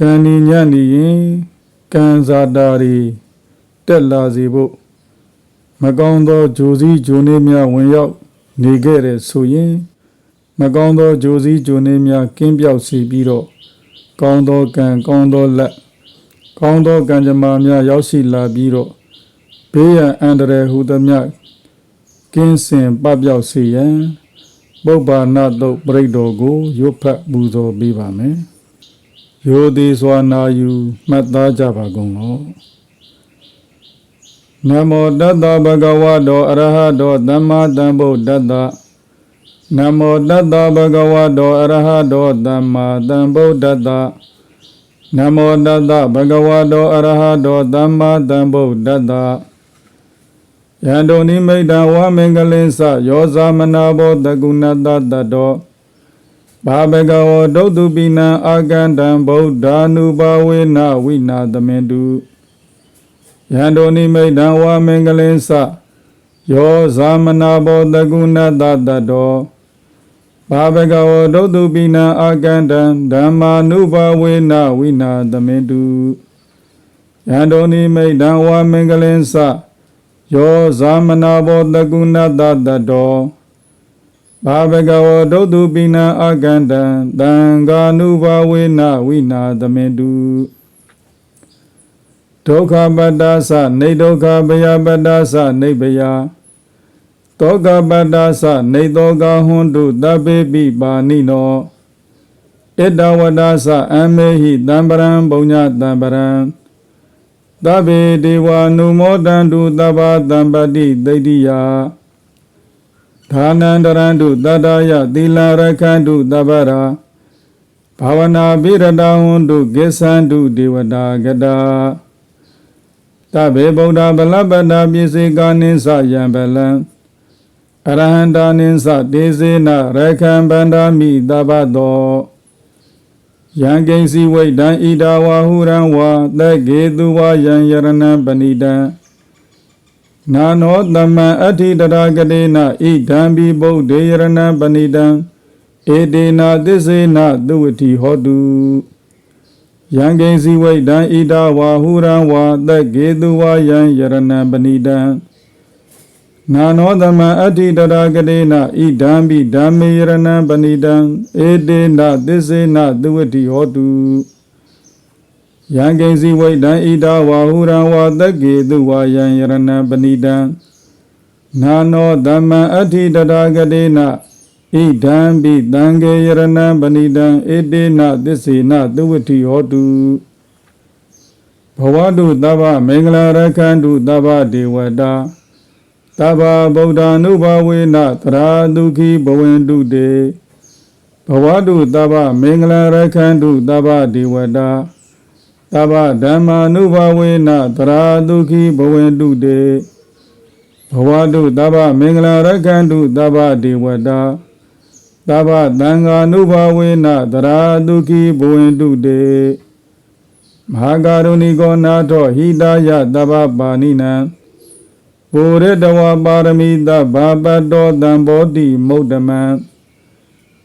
ကံဒီညံ့နေရင်ကံစားတာတွေတက်လာစေဖို့မကောင်းသောဂျိုစည်းဂျိုနေများဝင်ရောက်နေခဲ့တဲ့ဆိုရင်မကောင်းသောဂျိုစည်းဂျိုနေများကင်းပြောက်စေပြီးတော့ကောင်းသောကံကောင်းသောလက်ကောင်းသောကံကြမ္မာများရောက်ရှိလာပြီးတော့ဘေးရန်အန္တရာယ်ဟူသည်များကင်းစင်ပပျောက်စေရန်ပုပ္ပါဏတုတ်ပြိတ္တော်ကိုရွတ်ဖတ်ပူဇော်ပေးပါမယ်။ ယောတိစွာနာယူမှတ်သားကြပါကုန်လော။နမောတတ္တဗဂဝတောအရဟတောသမ္မာသမ္ဗုဒ္ဓတ္တနမောတတ္တဗဂဝတောအရဟတောသမ္မာသမ္ဗုဒ္ဓတ္တနမောတတ္တဗဂဝတောအရဟတောသမ္မာသမ္ဗုဒ္ဓတ္တယန္တုနိမိတံဝါမင်္ဂလင်းစယောဇာမနာဘောတကုဏတတတ္တော ဘာဘဂဝဒုတ်တုပိနံအာကန္တံဗုဒ္ဓ ानु ဘာဝေနဝိနာသမေတုယန္တုနိမိတံဝါမင်္ဂလင်းစယောဇာမနာဘောတကုဏတတတ္တောဘာဘဂဝဒုတ်တုပိနံအာကန္တံဓမ္မာနုဘာဝေနဝိနာသမေတုယန္တုနိမိတံဝါမင်္ဂလင်းစယောဇာမနာဘောတကုဏတတတော ဘာဘဂဝဒုတ်တုပိနံအာကန္တံတံဃာနုဘာဝေနဝိနာသမေတုဒုက္ခပတ္တာသနေဒုက္ခဘယပတ္တာသနေဘယတောကပတ္တာသနေတောကဟွန်တုတပေပိပါဏိနောဣတဝတ္တာသအမေဟိတံပရံဘုံညတံပရံသဗ္ဗေဒေဝနုမောတံတုသဗ္ဗတံပတိသိတ္တိယ ဒါနန္တရံတုတတ္တယသီလရခန္တုသဗ္ဗရာဘာဝနာပိရတဟွန်တုကိသန္တုဒေဝတာကတာသဗ္ဗေဗုဒ္ဓဗလပတ္တာပိစေကာနိသယံဗလံအရဟန္တာနိသဒေစေနရခံဗန္ဒာမိသဗ္ဗတောယံကိဉ္စီဝိတံဣဒဝါဟုရံဝါသက္ကေသူဝါယံယရဏံပဏိတံ နာနောတမံအဋ္ဌိတရာကတိနဣဒံဘိဗုဒ္ဓေယရဏံပဏိတံဧတေနာသစ္စေနသုဝတိဟောတုယံကိဉ္စီဝိတံဣဒဝါဟုရံဝါသက္ကေသူဝါယံယရဏံပဏိတံနာနောသမံအဋ္ဌိတရာကတိနဣဒံဘိဓမ္မေယရဏံပဏိတံဧတေနသစ္စေနသုဝတိဟောတု ယံကိဉ္စီဝိတံဣဒဝါဟုရံဝါသက္ကေသူဝါယံယရဏံပဏိတံနာနောသမံအဋ္ဌိတရာကတိနဣဒံဘိသံဃေယရဏံပဏိတံဧတေနသစ္စေနသုဝတိဟောတုဘဝတုသဗ္ဗမင်္ဂလာရခန္တုသဗ္ဗဒေဝတာသဗ္ဗဗုဒ္ဓ ानु ဘဝေနသရာဒုခိဘဝင်တုတေဘဝတုသဗ္ဗမင်္ဂလာရခန္တုသဗ္ဗဒေဝတာ သဗ္ဗဓမ္မာနုဘဝေနသရာဒုခိဘဝင်တုတေဘဝတုသဗ္ဗမင်္ဂလာရခန္တုသဗ္ဗဒေဝတာသဗ္ဗသံဃာနုဘဝေနသရာဒုခိဘဝင်တုတေမဟာကာရုဏိကောနာထောဟိတာယသဗ္ဗပါဏိနံပုရိတဝပါရမိတဘာပတောတံဘောတိမုဒ္ဓမံ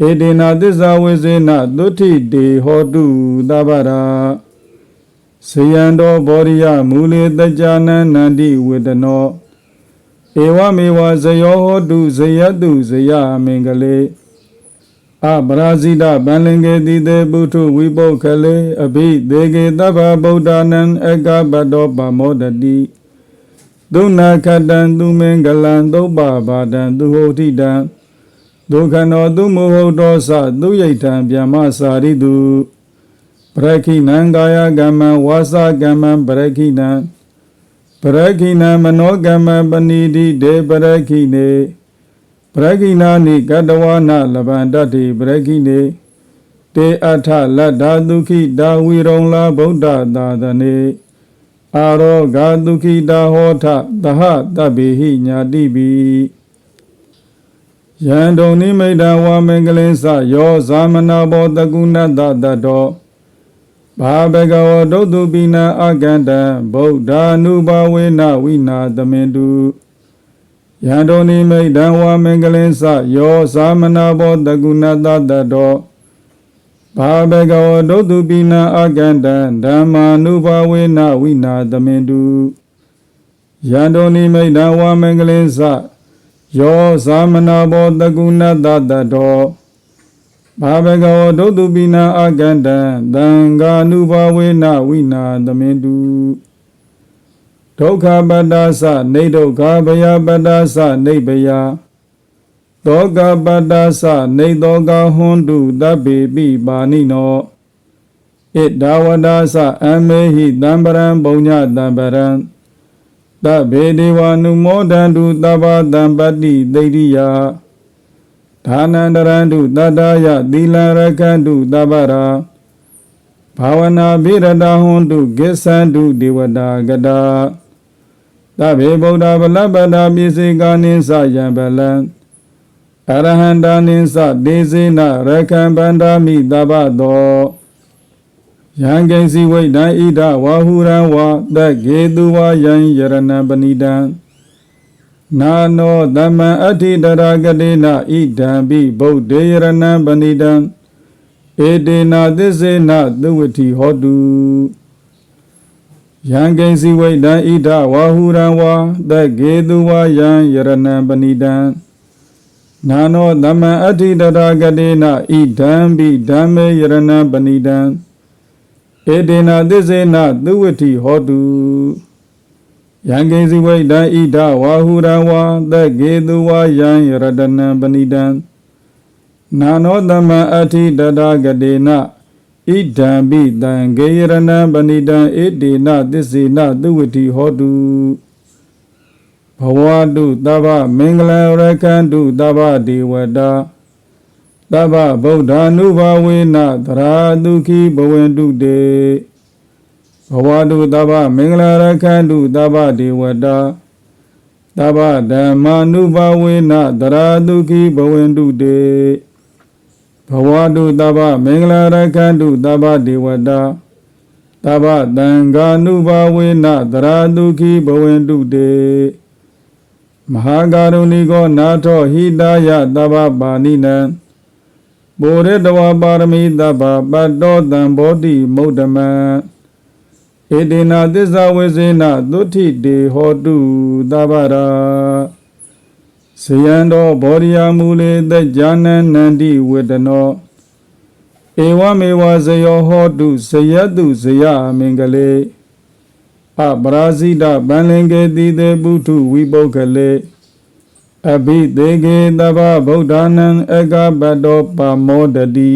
ဧတေနာသစ္စာဝိစေနသုတိတေဟောတုသဗ္ဗရာ ဇယံတော်ဘောရိယမူလေတကြနံနန္တိဝေဒနောဧဝမေဝဇယောဟောတုဇယတုဇယမင်္ဂလေအပရာဇိတဗန္လင်္ကေတိတေပုထုဝိပုခလေအဘိဒေကေတဗ္ဗဗုဒ္ဓနံအကပတောပမောဒတိသုနာခတံသူမင်္ဂလံသုပ္ပဘာတံသူဟောတိတံဒုက္ခနောသူမဟုတ်တောသသူယိဋ္ဌံဗျမစာရိတု ပရခိနံကာယကမ္မဝါစာကမ္မပရခိနံပရခိနံမနောကမ္မပဏိတိဒေပရခိနေပရခိနာနိကတဝနာလဗန္တတိပရခိနေတေအထလတ္တာဒုခိတာဝိရုံလာဗုဒ္ဓသာသနေအာရောဂဒုခိတာဟောထသဟတဗ္ဗေဟိညာတိပိယန္တုန်နိမိတဝါမင်္ဂလင်းစယောဇာမနာဘောတကုဏတတတော ဘာဘဂဝဒုတ်တုပိနာအကန္တဗုဒ္ဓ ानु ဘဝေနဝိနာသမင်တုယန္တုန်နိမိတဝါမင်္ဂလင်းစယောဇာမနာဘောတကုဏတတတောဘာဘဂဝဒုတုပိနာအကန္တံဓမ္မာနုဘာဝေနဝိနာသမင်တုယန္တောနိမိတ်တံဝါမင်္ဂလင်းစယောသမနာဘောတကုဏတတတော ဘာဘဂဝဒုတုပိနာအကန္တံသံဃာနုဘာဝေနဝိနာသမင်တုဒုက္ခပတ္တသနေဒုက္ခဘယပတ္တသနေဘယသောကပတ္တသနေသောကဟွန်တုတဗ္ဗေပိပါဏိနောဣဒဝဒသအမေဟိတံပရံပုံညတံပရံတဗ္ဗေဒေဝနုမောဒန္တုသဗ္ဗတံပတ္တိသိတိယ ဒါနန္တရန္တုတတ္တယသီလရကန္တုသဗ္ဗရာဘာဝနာဘိရတဟွန်တုကိသန္တုဒေဝတာကတာသဗ္ဗေဗုဒ္ဓဗလပ္ပတာပိစိကာနိသယံပလံအရဟန္တာနိသဒေစေနရခံဗန္ဒာမိတပ္ပသောယံကိဉ္စီဝိဒံဣဒဝါဟုရံဝသက္ကေတုဝါယံယရဏံပဏိတံ နာနောသမ္မံအဋ္ဌိတရာဂတိနာဣဒံပိဗုဒ္ဓေယရဏံပဏိတံဧတေနာသစ္စေနသုဝတိဟောတုယံကိဉ္စီဝိဒံဣဒဝါဟုရံဝသက္ကေတုဝါယံယရဏံပဏိတံနာနောသမ္မံအဋ္ဌိတရာဂတိနာဣဒံပိဓမ္မေယရဏံပဏိတံဧတေနာသစ္စေနသုဝတိဟောတု ယံကိစီဝိတံဣဒဝါဟုရံဝါသက္ကေတုဝါယံယရတနံပဏိတံနာနောသမ္မအဋ္ဌိတတာဂတေနဣဒံပိတံဂေယရဏံပဏိတံဧတေနသစ္စေနသုဝတိဟောတုဘဝတုသဗ္ဗမင်္ဂလရခန္တုသဗ္ဗဒေဝတာသဗ္ဗဗုဒ္ဓ ानु ဘာဝေနသရာဒုခိဘဝန္တုတေ ဘဝတုသဗ္ဗမင်္ဂလာရခန္တုသဗ္ဗဒေဝတာသဗ္ဗဓမ္မာနုဘာဝေနသရာဒုခိဘဝန္တုတေဘဝတုသဗ္ဗမင်္ဂလာရခန္တုသဗ္ဗဒေဝတာသဗ္ဗသံဃာနုဘာဝေနသရာဒုခိဘဝန္တုတေမဟာကရုဏိကောနာထောဟိတာယသဗ္ဗပါဏိနံပုရိတဝပါရမီတဗ္ဗပတ္တောတံဘောတိမုဒ္ဓမံ ဧတေနာသစ္စာဝေစေနသုတိတေဟောတုသဗ္ဗရာဇယံတော်ဘောရိယာမူလေသက်ဉာဏနန္တိဝေဒနောဧဝမေဝဇယောဟောတုဇယတုဇယမင်္ဂလေအပရာဇိတဗန္လင်ကေတိတေပုထုဝိပုဂ္ဂလေအဘိသေကေတဗ္ဗဗုဒ္ဓနံအကပတ္တောပမောတတိ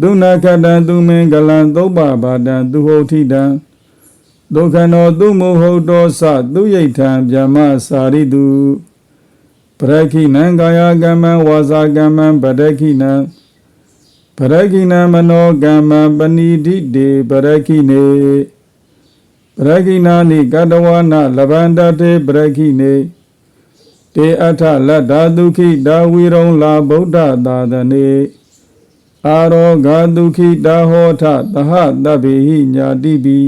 သုနာခတံသူမင်္ဂလံသုပ္ပဘာတံသူဟုတ်ထိတံဒုက္ခနောသူမဟုတ်တောသသူယိဋ္ဌံဗျမစာရိတုပရခိနံကာယကမ္မံဝါစာကမ္မံပရခိနံပရခိနံမနောကမ္မံပဏိတိတေပရခိနေပရခိနာနိကတဝနာလဗန္တတေပရခိနေတေအထလတ္တာဒုခိတာဝီရုံလာဗုဒ္ဓသာသနေ အာရောဂဒုခိတာဟောထသဟတဗ္ဗေဟိညာတိပိ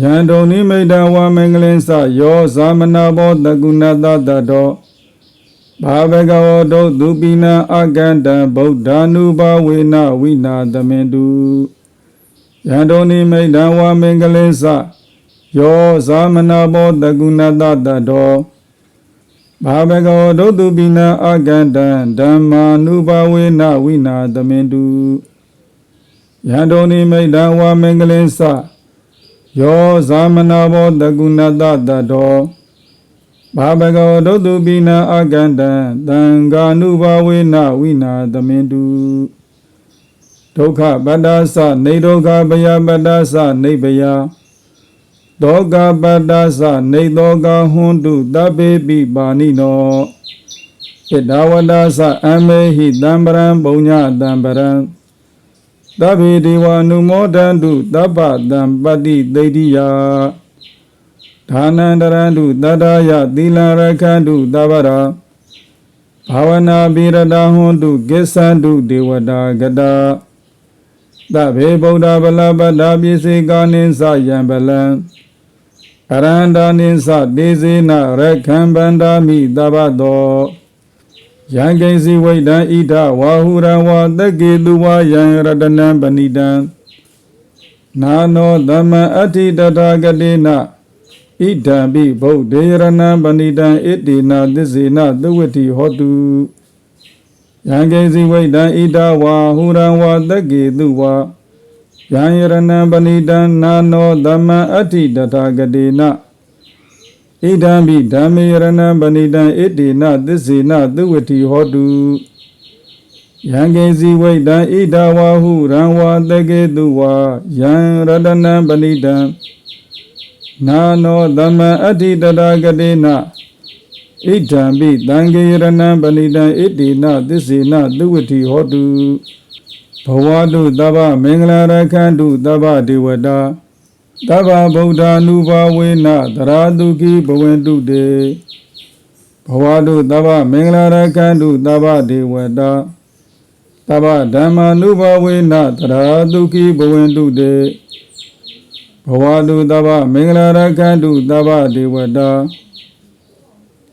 ယံတုန်နိမိတံဝါမင်္ဂလင်းစယောဇာမနာဘောတကုဏတတတောဘာဝကဝတုသူပိနံအကန္တံဗုဒ္ဓ ानु ဘာဝေနဝိနာသမင်တုယံတုန်နိမိတံဝါမင်္ဂလင်းစယောဇာမနာဘောတကုဏတတတော ဘာဘဂဝဒုတုပိနအကန္တံဓမ္မာနုဘဝေနဝိနာသမင်တုယံတုန်နိမိတံဝါမင်္ဂလင်းစယောဇာမနာဘောတကုဏတတတောဘာဘဂဝဒုတုပိနအကန္တံသံဃာနုဘဝေနဝိနာသမင်တုဒုက္ခပတ္တသနေဒုက္ခဘယပတ္တသနေဘယ တောကပတ္တသနေတောကဟွန်တုတပေပိပါဏိနောဣဒဝဒသအမေဟိတံပရံပုံညတံပရံသဗ္ဗေဒေဝနုမောဒန္တုသဗ္ဗတံပတ္တိသိတိယဒါနန္တရန္တုတတ္တယသီလရခန္တုသဗ္ဗရာဘာဝနာပိရတဟွန်တုကိသန္တုဒေဝတာကတာသဗ္ဗေဗုဒ္ဓဗလပတ္တာပိစေကာနိသယံပလံ အရန္တာနိသဒေဇေနရခံဗန္ဒာမိတဘသောယယံကိစီဝိတံဣဒဝါဟုရံဝတက္ကေသူဝါယံရတနံပဏိတံနာနောသမံအဋ္ဌိတထာဂတိနဣဒံပိဗုဒ္ဓေရဏံပဏိတံဣတိနာသစ္စေနသဝတိဟောတုယံကိစီဝိတံဣဒဝါဟုရံဝတက္ကေသူဝါ ယံရဏံပဏိတံနာနောသမံအဋ္ဌိတထာဂတိနဣဒံပိဓမ္မေရဏံပဏိတံဣတိနသစ္စေနသဝတိဟောတုယံကိစီဝိတံဣဒဝါဟုရံဝတက္ကေသူဝါယံရတနံပဏိတံနာနောသမံအဋ္ဌိတထာဂတိနဣဒံပိတံကေရဏံပဏိတံဣတိနသစ္စေနသဝတိဟောတု ဘဝတုတဗ္ဗမင်္ဂလာရခန္တုတဗ္ဗဒေဝတာတဗ္ဗဗုဒ္ဓ ानु ဘာဝေနသရာတုခိဘဝန္တုတေဘဝတုတဗ္ဗမင်္ဂလာရခန္တုတဗ္ဗဒေဝတာတဗ္ဗဓမ္မာနုဘာဝေနသရာတုခိဘဝန္တုတေဘဝတုတဗ္ဗမင်္ဂလာရခန္တုတဗ္ဗဒေဝတာ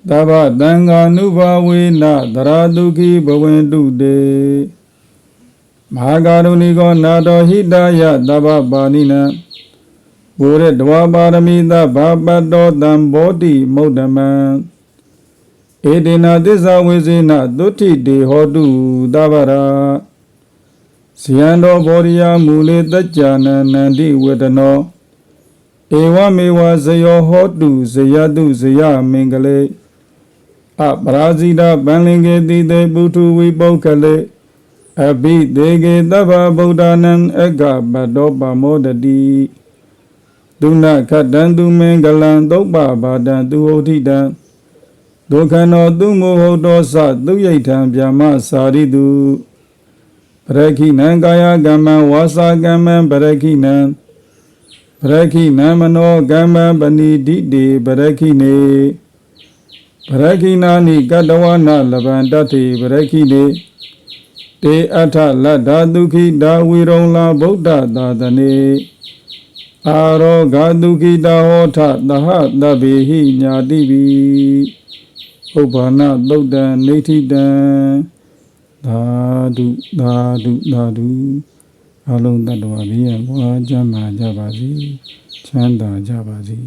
တဗ္ဗသံဃာနုဘာဝေနသရာတုခိဘဝန္တုတေ မဟာကာရုဏိကောနာတော်ဟိတယတဗ္ဗပါဏိနံဘုရတဝပါရမိသဗ္ဗပတ္တောတံဘောတိမုဒ္ဓမံဧတေနသစ္စာဝေစေနသုတိတေဟောတုသဗ္ဗရာဇယံတော်ဘောရိယမူလေတัจจာနန္နန္တိဝေဒနောဧဝမေဝဇယောဟောတုဇယတုဇယမင်္ဂလေအပရာဇိတပန္လင်္ကေတိတေပုထုဝိပုခ္ခလေ အဘိဒေကေသဗ္ဗဗုဒ္ဓနံအက္ခပတ္တောပမောတတိဒုနခတံသူမင်္ဂလံသုပ္ပဘာတံသူဟုတ်တိတံဒုက္ခနောသူမောဟုတ်တောသသူယိဋ္ဌံဗျာမစာရိတုပရခိနံကာယကမ္မဝါစာကမ္မပရခိနံပရခိနံမနောကမ္မပဏိတိတေပရခိနေပရခိနာနိကတဝနာလဗန္တတိပရခိနေ တေအထလတ္တာဒုခိတာဝိရုံလာဗုဒ္ဓသာသနေအာရောဂတုခိတာဟောထသဟတဗ္ဗေဟိညာတိပိဥပ္ပါဏသုတ်တံနေဋ္ဌိတံသာဓုသာဓုသာဓုအလုံးတ္တဝါဘေးရန်ကွာကျမ်းမာကြပါစေချမ်းသာကြပါစေ